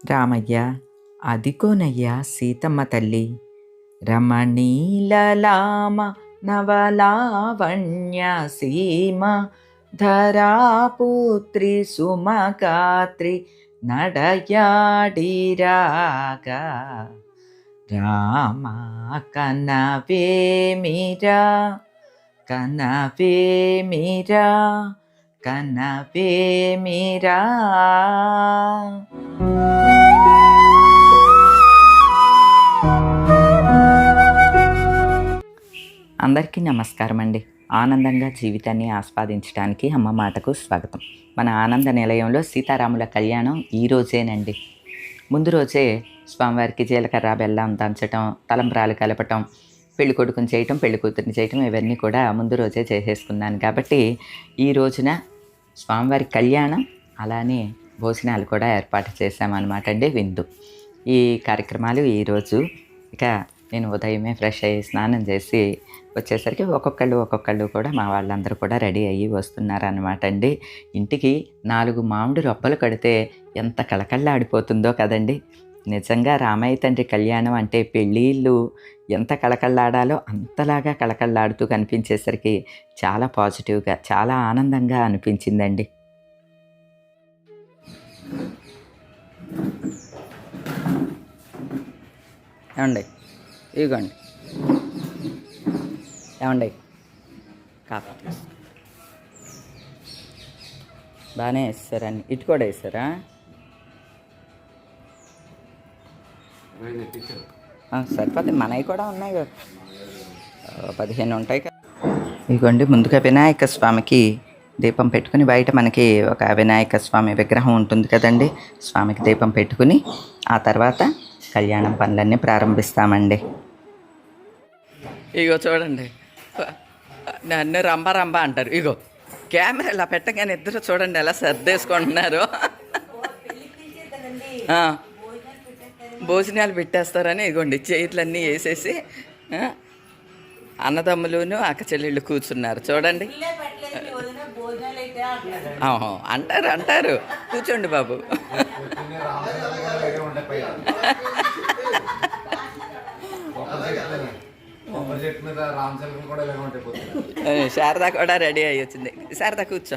రామయ్య అదిగోనయ్యా సీతమ్మ తల్లి రమణీలలామ నవలావణ్య సీమ ధరాపుత్రి సుమగాత్రి నడయాడిరాగా రామ కనవేమిరా కనవేమిరా కనవేమిరా అందరికీ నమస్కారం అండి ఆనందంగా జీవితాన్ని ఆస్వాదించడానికి అమ్మ మాటకు స్వాగతం. మన ఆనంద నిలయంలో సీతారాముల కళ్యాణం ఈ రోజేనండి. ముందు రోజే స్వామివారికి జీలకర్ర బెల్లం దంచటం తలంబ్రాలు కలపటం పెళ్ళి కొడుకుని చేయటం పెళ్ళి కూతురిని చేయటం ఇవన్నీ కూడా ముందు రోజే చేసేసుకున్నాను. కాబట్టి ఈ రోజున స్వామివారి కళ్యాణం అలానే భోజనాలు కూడా ఏర్పాటు చేశామన్నమాట అండి విందు. ఈ కార్యక్రమాలు ఈరోజు ఇక నేను ఉదయమే ఫ్రెష్ అయ్యి స్నానం చేసి వచ్చేసరికి ఒక్కొక్కళ్ళు ఒక్కొక్కళ్ళు కూడా మా వాళ్ళందరూ కూడా రెడీ అయ్యి వస్తున్నారనమాట అండి. ఇంటికి నాలుగు మామిడి రొప్పలు కడితే ఎంత కళకళ్ళాడిపోతుందో కదండి. నిజంగా రామయ్య తండ్రి కళ్యాణం అంటే పెళ్ళిళ్ళు ఎంత కళకళ్ళాడాలో అంతలాగా కళకళ్ళాడుతూ కనిపించేసరికి చాలా పాజిటివ్గా చాలా ఆనందంగా అనిపించిందండి. ఏమండి? ఇదిగోండి ఏమండి? కాఫీ. బాగానే వేస్తారని ఇటు కూడా వేస్తారా? సరిపోతే మనవి కూడా ఉన్నాయి కదా. పదిహేను ఉంటాయి కదా. ఇదిగోండి ముందుగా వినాయక స్వామికి దీపం పెట్టుకుని బయట మనకి ఒక వినాయక స్వామి విగ్రహం ఉంటుంది కదండి. స్వామికి దీపం పెట్టుకుని ఆ తర్వాత కళ్యాణం పనులన్నీ ప్రారంభిస్తామండి. ఇగో చూడండి. నన్ను రంబ రంబ అంటారు. ఇగో కెమెరా ఇలా పెట్టగానే ఇద్దరు చూడండి ఎలా సర్దేసుకుంటున్నారు. భోజనాలు పెట్టేస్తారని ఇగోండి చేతులన్నీ వేసేసి అన్నదమ్ములును అక్క చెల్లెళ్ళు కూర్చున్నారు. చూడండి. ఆహా, అంటారు అంటారు. కూర్చోండి బాబు. శారద కూడా రెడీ అయ్యి వచ్చింది. శారద కూర్చో.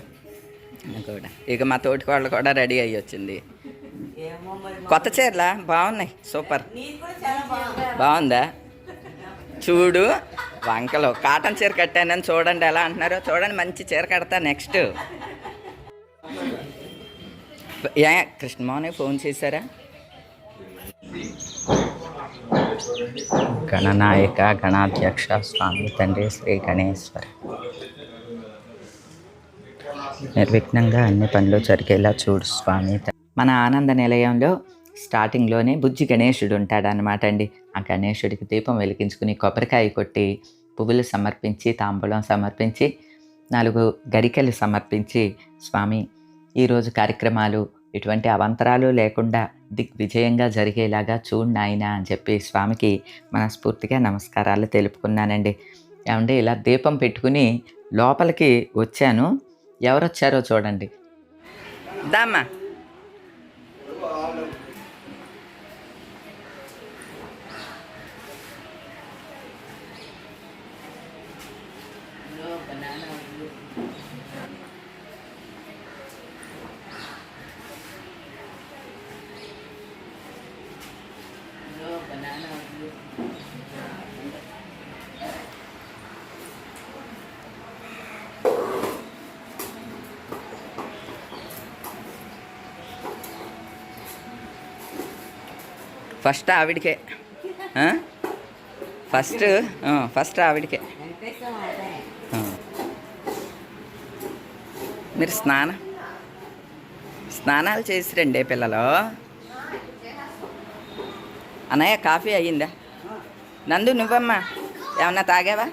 కూడా. ఇక మా తోటి వాళ్ళు కూడా రెడీ అయ్యి వచ్చింది. కొత్త చీరలా? బాగున్నాయి. సూపర్. బాగుందా? చూడు. వంకలు. కాటన్ చీర కట్టానని చూడండి ఎలా అంటున్నారో. చూడండి మంచి చీర కడతా నెక్స్ట్. ఏ కృష్ణమోహన్ ఫోన్ చేశారా? గణనాయక గణాధ్యక్ష స్వామి తండ్రి శ్రీ గణేశ్వర. నిర్విఘ్నంగా అన్ని పనులు జరిగేలా చూడు స్వామి మన ఆనంద నిలయంలో స్టార్టింగ్లోనే బుజ్జి గణేశుడు ఉంటాడనమాట అండి. ఆ గణేశుడికి దీపం వెలిగించుకుని కొబ్బరికాయ కొట్టి పువ్వులు సమర్పించి తాంబూలం సమర్పించి నాలుగు గరికలు సమర్పించి స్వామి ఈరోజు కార్యక్రమాలు ఎటువంటి అవంతరాలు లేకుండా దిగ్విజయంగా జరిగేలాగా చూడు నాయన అని చెప్పి స్వామికి మనస్ఫూర్తిగా నమస్కారాలు తెలుపుకున్నానండి. ఏమంటే ఇలా దీపం పెట్టుకుని లోపలికి వచ్చాను. ఎవరొచ్చారో చూడండి. దామా ఫస్ట్ ఆవిడికే. ఫస్ట్ ఫస్ట్ ఆవిడికే. మీరు స్నానం స్నానాలు చేసి రండి పిల్లలు. అన్నయ్య కాఫీ అయ్యిందా? నందు నువ్వమ్మా ఏమన్నా తాగావా?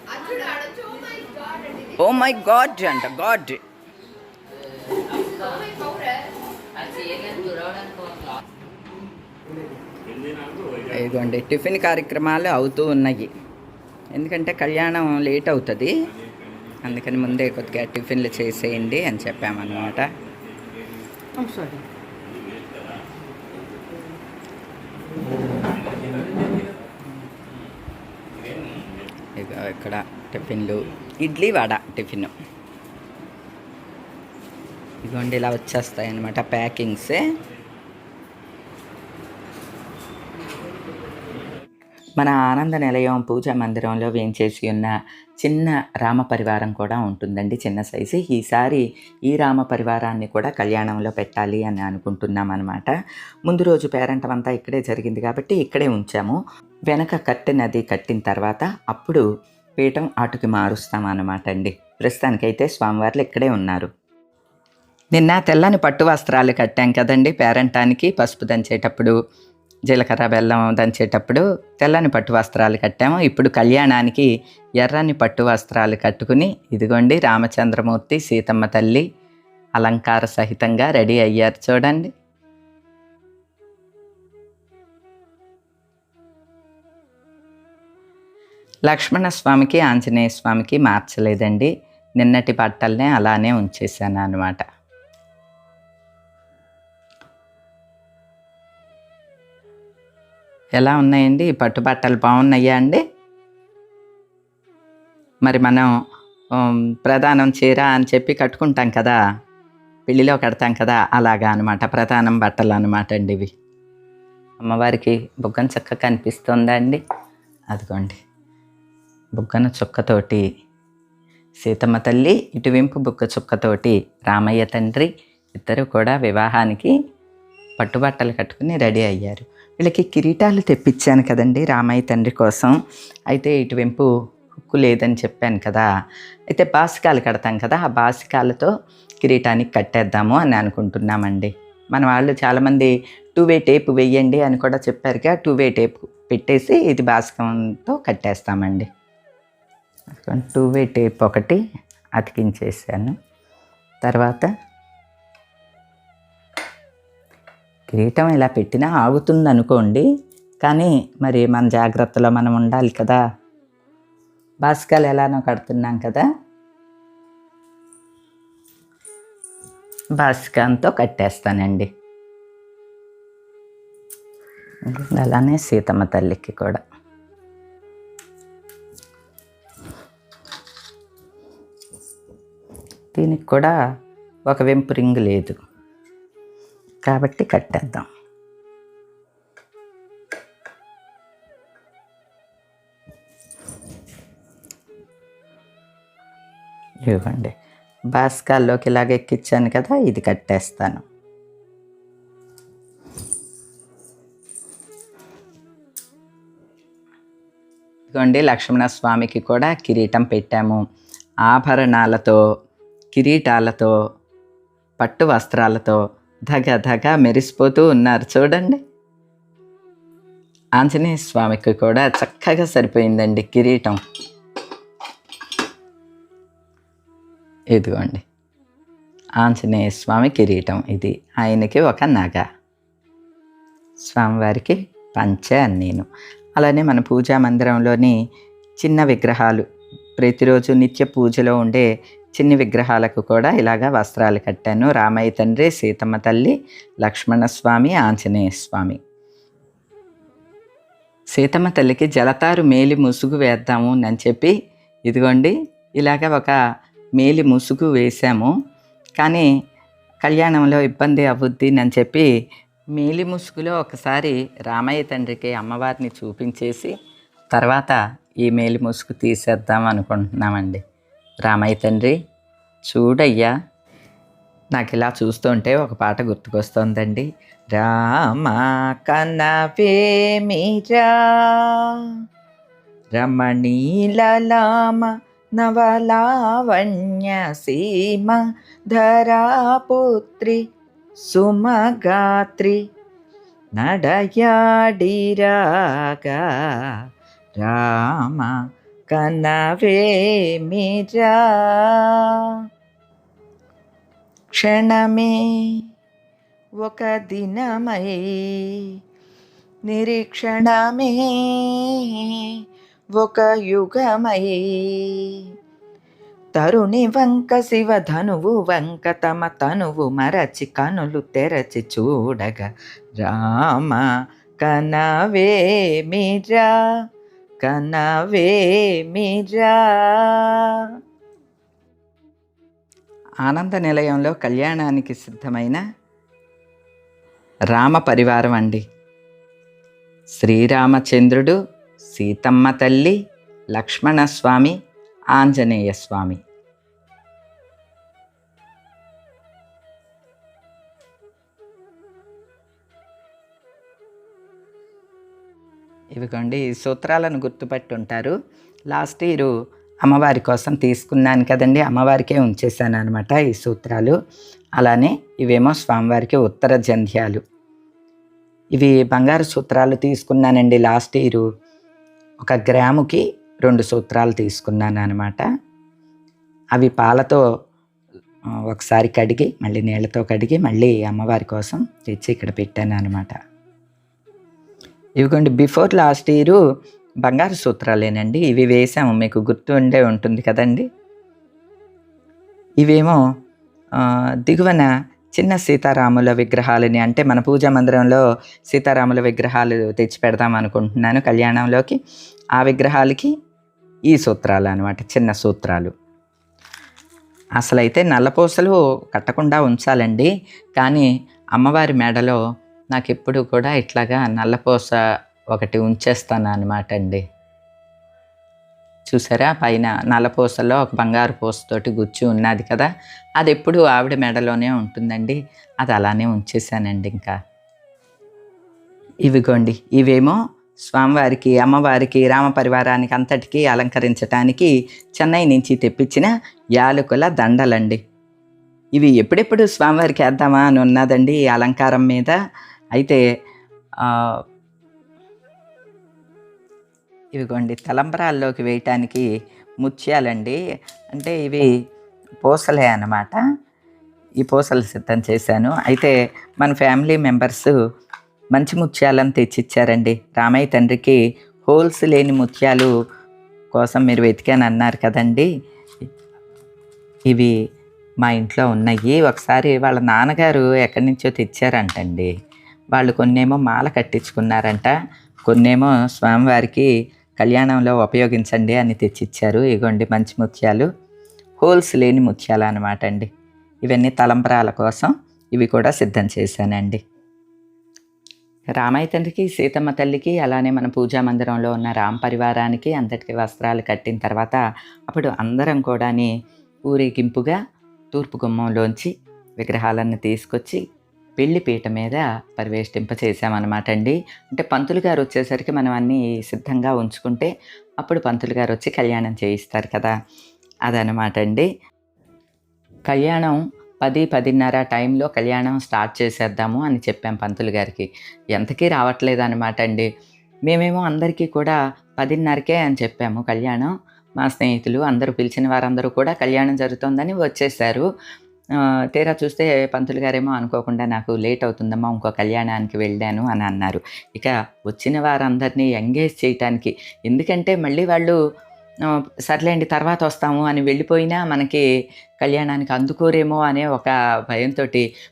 ఓ మై గాడ్ అంట గాడ్. ఇదిగోండి టిఫిన్ కార్యక్రమాలు అవుతూ ఉన్నాయి. ఎందుకంటే కళ్యాణం లేట్ అవుతుంది. అందుకని ముందే కొద్దిగా టిఫిన్లు చేసేయండి అని చెప్పామన్నమాట. ఇక ఇక్కడ టిఫిన్లు. ఇడ్లీ వడ టిఫిన్. ఇదిగోండి ఇలా వచ్చేస్తాయి అన్నమాట ప్యాకింగ్స్. మన ఆనంద నిలయం పూజా మందిరంలో వేంచేసి ఉన్న చిన్న రామ పరివారం కూడా ఉంటుందండి. చిన్న సైజు. ఈసారి ఈ రామ పరివారాన్ని కూడా కళ్యాణంలో పెట్టాలి అని అనుకుంటున్నాం అనమాట ముందు రోజు పేరంటం అంతా ఇక్కడే జరిగింది కాబట్టి ఇక్కడే ఉంచాము. వెనక కట్టినది కట్టిన తర్వాత అప్పుడు పీఠం అటుకి మారుస్తాం అనమాట అండి. ప్రస్తుతానికైతే స్వామివార్లు ఇక్కడే ఉన్నారు. నిన్న తెల్లని పట్టు వస్త్రాలు కట్టాం కదండి పేరంటానికి. పసుపు దంచేటప్పుడు జీలకర్ర బెల్లం దంచేటప్పుడు తెల్లని పట్టు వస్త్రాలు కట్టాము. ఇప్పుడు కళ్యాణానికి ఎర్రని పట్టు వస్త్రాలు కట్టుకుని ఇదిగోండి రామచంద్రమూర్తి సీతమ్మ తల్లి అలంకార సహితంగా రెడీ అయ్యారు చూడండి. లక్ష్మణ స్వామికి ఆంజనేయ స్వామికి మార్చలేదండి. నిన్నటి బట్టల్నే అలానే ఉంచేసాను అనమాట ఎలా ఉన్నాయండి? ఈ పట్టు బట్టలు బాగున్నాయా అండి? మరి మనం ప్రధానం చీర అని చెప్పి కట్టుకుంటాం కదా? పెళ్ళిలో కడతాం కదా? అలాగా అనమాట ప్రధానం బట్టలు అనమాట అండి ఇవి. అమ్మవారికి బుగ్గన చుక్క కనిపిస్తుందా అండి? అదిగోండి. బుగ్గన చుక్కతోటి సీతమ్మ తల్లి ఇటువైపు బుగ్గ చుక్కతోటి రామయ్య తండ్రి ఇద్దరు కూడా వివాహానికి పట్టుబట్టలు కట్టుకుని రెడీ అయ్యారు. వీళ్ళకి కిరీటాలు తెప్పించాను కదండి రామయ్య తండ్రి కోసం. అయితే ఇటువైపు హుక్కు లేదని చెప్పాను కదా. అయితే బాసికాలు కడతాం కదా ఆ బాసికాలతో కిరీటానికి కట్టేద్దాము అని అనుకుంటున్నామండి. మన వాళ్ళు చాలామంది టూ వే టేప్ వెయ్యండి అని కూడా చెప్పారుగా టూ వే టేప్ పెట్టేసి ఇది బాస్కంతో కట్టేస్తామండి. టూ వే టేప్ ఒకటి అతికించేసాను తర్వాత కిరీటం ఇలా పెట్టినా ఆగుతుంది అనుకోండి కానీ మరి మన జాగ్రత్తలో మనం ఉండాలి కదా. బాస్కాలు ఎలానో కడుతున్నాం కదా. బాస్కాంతో కట్టేస్తానండి. అలానే సీతమ్మ తల్లికి కూడా. దీనికి కూడా ఒక వెంపు రింగ్ లేదు. కాబట్టి కట్టేద్దాం. ఇవ్వండి. బాస్కాల్లోకి ఇలాగ ఎక్కించాను కదా ఇది కట్టేస్తాను. ఇదిగోండి లక్ష్మణ స్వామికి కూడా కిరీటం పెట్టాము. ఆభరణాలతో కిరీటాలతో పట్టు వస్త్రాలతో ధగ ధగ మెరిసిపోతూ ఉన్నారు. చూడండి. ఆంజనేయ స్వామికి కూడా చక్కగా సరిపోయిందండి కిరీటం. ఇదిగోండి. ఆంజనేయ స్వామి కిరీటం ఇది. ఆయనకి ఒక నగ. స్వామివారికి పంచ అని నేను. అలానే మన పూజా మందిరంలోని చిన్న విగ్రహాలు. ప్రతిరోజు నిత్య పూజలో ఉండే చిన్ని విగ్రహాలకు కూడా ఇలాగా వస్త్రాలు కట్టాను. రామయ్య తండ్రి సీతమ్మ తల్లి లక్ష్మణస్వామి ఆంజనేయ స్వామి. సీతమ్మ తల్లికి జలతారు మేలి ముసుగు వేద్దాము అని చెప్పి ఇదిగోండి ఇలాగ ఒక మేలి ముసుగు వేసాము కానీ కళ్యాణంలో ఇబ్బంది అవుద్ది అని చెప్పి మేలి ముసుగులో ఒకసారి రామయ్య తండ్రికి అమ్మవారిని చూపించేసి తర్వాత ఈ మేలి ముసుగు తీసేద్దాం అనుకుంటున్నామండి. రామయ్య తండ్రి చూడయ్యా. నాకు ఇలా చూస్తుంటే ఒక పాట గుర్తుకొస్తోందండి. రామ కనవేమిరా రమణీలలామ నవలావణ్య సీమ ధరాపుత్రి సుమగాత్రి నడయాడిరాగా. రామ కనవేమిరా క్షణమే ఒక దినమై నిరీక్షణమే ఒక యుగమై. తరుణి వంక శివ ధనువు వంక తమ తనువు మరచి కనులు తెరచి చూడగా రామ కనవే మీరా? కనవే మీరా ఆనంద నిలయంలో కళ్యాణానికి సిద్ధమైన రామ పరివారం అండి. శ్రీరామచంద్రుడు సీతమ్మ తల్లి లక్ష్మణస్వామి ఆంజనేయ స్వామి ఇవిగోండి సూత్రాలను గుర్తుపట్టి ఉంటారు. లాస్ట్ ఇయర్ అమ్మవారి కోసం తీసుకున్నాను కదండి అమ్మవారికే ఉంచేసాను అనమాట ఈ సూత్రాలు. అలానే ఇవేమో స్వామివారికి ఉత్తర జంధ్యాలు. ఇవి బంగారు సూత్రాలు తీసుకున్నానండి లాస్ట్ ఇయర్. ఒక గ్రాముకి రెండు సూత్రాలు తీసుకున్నాను అనమాట అవి పాలతో ఒకసారి కడిగి మళ్ళీ నీళ్ళతో కడిగి మళ్ళీ అమ్మవారి కోసం తెచ్చి ఇక్కడ పెట్టాను అనమాట ఇవిగోండి బిఫోర్ లాస్ట్ ఇయర్ బంగారు సూత్రాలేనండి. ఇవి వేసాము మీకు గుర్తు ఉండే ఉంటుంది కదండి. ఇవేమో దిగువన చిన్న సీతారాముల విగ్రహాలని అంటే మన పూజా మందిరంలో సీతారాముల విగ్రహాలు తెచ్చి పెడదాం అనుకుంటున్నాను కళ్యాణంలోకి. ఆ విగ్రహాలకి ఈ సూత్రాలు అనమాట చిన్న సూత్రాలు. అసలైతే నల్లపూసలు కట్టకుండా ఉంచాలండి. కానీ అమ్మవారి మెడలో నాకు ఎప్పుడు కూడా ఇట్లాగా నల్లపూస ఒకటి ఉంచేస్తాను అనమాట అండి చూసారా? పైన నల్లపూసలో ఒక బంగారు పూసతోటి గుచ్చి ఉన్నది కదా? అది ఎప్పుడు ఆవిడ మెడలోనే ఉంటుందండి. అది అలానే ఉంచేసానండి ఇంకా. ఇవిగోండి. ఇవేమో స్వామివారికి అమ్మవారికి రామ పరివారానికి అంతటికీ అలంకరించటానికి చెన్నై నుంచి తెప్పించిన యాలకుల దండలండి. ఇవి ఎప్పుడెప్పుడు స్వామివారికి వేద్దామా అని ఉన్నదండి ఈ అలంకారం మీద. అయితే ఇవిగోండి తలంబరాల్లోకి వేయటానికి ముత్యాలండి. అంటే ఇవి పూసలే అన్నమాట. ఈ పూసలు సిద్ధం చేశాను. అయితే మన ఫ్యామిలీ మెంబర్స్ మంచి ముత్యాలను తెచ్చిచ్చారండి. రామయ్య తండ్రికి హోల్స్ లేని ముత్యాలు కోసం మీరు వెతికాను అన్నారు కదండి. ఇవి మా ఇంట్లో ఉన్నాయి. ఒకసారి వాళ్ళ నాన్నగారు ఎక్కడి నుంచో తెచ్చారంటండి. వాళ్ళు కొన్నేమో మాల కట్టించుకున్నారంట. కొన్నేమో స్వామివారికి కళ్యాణంలో ఉపయోగించండి అని తెచ్చిచ్చారు. ఇగోండి మంచి ముత్యాలు. హోల్స్ లేని ముత్యాలు అనమాట అండి. ఇవన్నీ తలంబరాల కోసం ఇవి కూడా సిద్ధం చేశానండి. రామయ్య తండ్రికి సీతమ్మ తల్లికి అలానే మన పూజా మందిరంలో ఉన్న రామ పరివారానికి అంతటికి వస్త్రాలు కట్టిన తర్వాత అప్పుడు అందరం కూడాని ఊరేగింపుగా తూర్పు గుమ్మంలోంచి విగ్రహాలను తీసుకొచ్చి పెళ్ళి పీట మీద పరివేష్టింప అండి అంటే పంతులు గారు వచ్చేసరికి మనం అన్నీ సిద్ధంగా ఉంచుకుంటే అప్పుడు పంతులు గారు వచ్చి కళ్యాణం చేయిస్తారు కదా అదనమాట అండి కళ్యాణం పది పదిన్నర టైంలో కళ్యాణం స్టార్ట్ చేసేద్దాము అని చెప్పాం పంతులు గారికి. ఎంతకీ రావట్లేదు అనమాట అండి మేమేమో అందరికీ కూడా పదిన్నరకే అని చెప్పాము కళ్యాణం. మా స్నేహితులు అందరూ పిలిచిన వారందరూ కూడా కళ్యాణం జరుగుతోందని వచ్చేసారు తీరా చూస్తే పంతులు గారేమో అనుకోకుండా నాకు లేట్ అవుతుందమ్మా ఇంకో కళ్యాణానికి వెళ్ళాను అని అన్నారు. ఇక వచ్చిన వారందరినీ ఎంగేజ్ చేయటానికి ఎందుకంటే మళ్ళీ వాళ్ళు సర్లేండి తర్వాత వస్తాము అని వెళ్ళిపోయినా మనకి కళ్యాణానికి అందుకోరేమో అనే ఒక భయంతో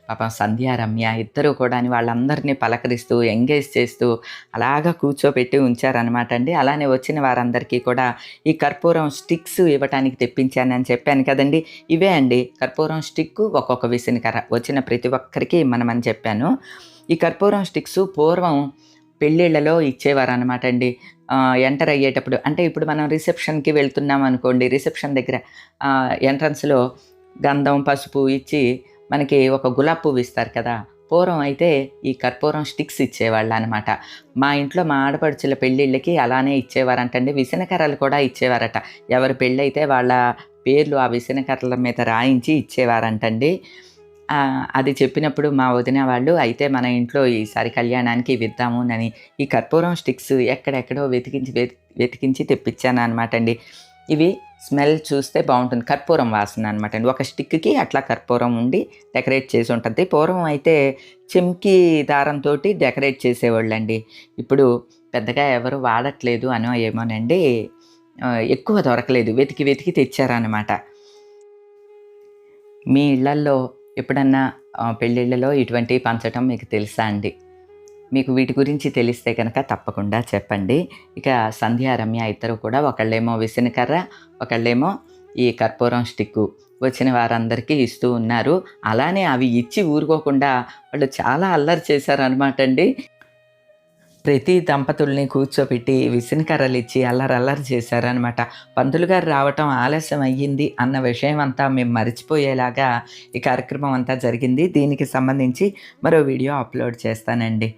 పాపం సంధ్య రమ్య ఇద్దరు కూడా వాళ్ళందరినీ పలకరిస్తూ ఎంగేజ్ చేస్తూ అలాగా కూర్చోబెట్టి ఉంచారనమాట అండి. అలానే వచ్చిన వారందరికీ కూడా ఈ కర్పూరం స్టిక్స్ ఇవ్వటానికి తెప్పించానని చెప్పాను కదండి. ఇవే అండి కర్పూరం స్టిక్ ఒక్కొక్క విసినకర వచ్చిన ప్రతి ఒక్కరికి మనమని చెప్పాను. ఈ కర్పూరం స్టిక్స్ పూర్వం పెళ్ళిళ్ళలో ఇచ్చేవారు అనమాట అండి. ఎంటర్ అయ్యేటప్పుడు. అంటే ఇప్పుడు మనం రిసెప్షన్కి వెళ్తున్నాం అనుకోండి రిసెప్షన్ దగ్గర ఎంట్రన్స్లో గంధం పసుపు ఇచ్చి మనకి ఒక గులాబ్ పువ్వు ఇస్తారు కదా పూర్వం అయితే ఈ కర్పూరం స్టిక్స్ ఇచ్చేవాళ్ళు అనమాట మా ఇంట్లో మా ఆడపడుచుల పెళ్ళిళ్ళకి అలానే ఇచ్చేవారంటండి విసనకర్రలు కూడా ఇచ్చేవారట. ఎవరి పెళ్ళైతే వాళ్ళ పేర్లు ఆ విసనకర్రల మీద రాయించి ఇచ్చేవారంటండి. అది చెప్పినప్పుడు మా వదిన వాళ్ళు అయితే మన ఇంట్లో ఈసారి కళ్యాణానికి విద్దాము అని ఈ కర్పూరం స్టిక్స్ ఎక్కడెక్కడో వెతికించి వెతి- వెతికించి తెప్పించాను అనమాట అండి. ఇవి స్మెల్ చూస్తే బాగుంటుంది. కర్పూరం వాసన అనమాట అండి. ఒక స్టిక్కి అట్లా కర్పూరం ఉండి డెకరేట్ చేసి ఉంటుంది. పూర్వం అయితే చెంకి దారంతో డెకరేట్ చేసేవాళ్ళండి. ఇప్పుడు పెద్దగా ఎవరు వాడట్లేదు అనో ఏమోనండి ఎక్కువ దొరకలేదు. వెతికి వెతికి తెచ్చారనమాట మీ ఇళ్ళల్లో ఎప్పుడన్నా పెళ్ళిళ్ళలో ఇటువంటివి పంచటం మీకు తెలుసా అండి? మీకు వీటి గురించి తెలిస్తే కనుక తప్పకుండా చెప్పండి. ఇక సంధ్య రమ్య ఇద్దరు కూడా ఒకళ్ళేమో విసనకర్ర ఒకళ్ళేమో ఈ కర్పూరం స్టిక్కు వచ్చిన వారందరికీ ఇస్తూ ఉన్నారు. అలానే అవి ఇచ్చి ఊరుకోకుండా వాళ్ళు చాలా అల్లరి చేశారనమాట అండి. ప్రతి దంపతుల్ని కూర్చోబెట్టి విసినకర్రలు ఇచ్చి అల్లరి అల్లరి చేశారనమాట పంతులు గారు రావటం ఆలస్యం అయ్యింది అన్న విషయం అంతా మేము మర్చిపోయేలాగా ఈ కార్యక్రమం అంతా జరిగింది. దీనికి సంబంధించి మరో వీడియో అప్లోడ్ చేస్తానండి.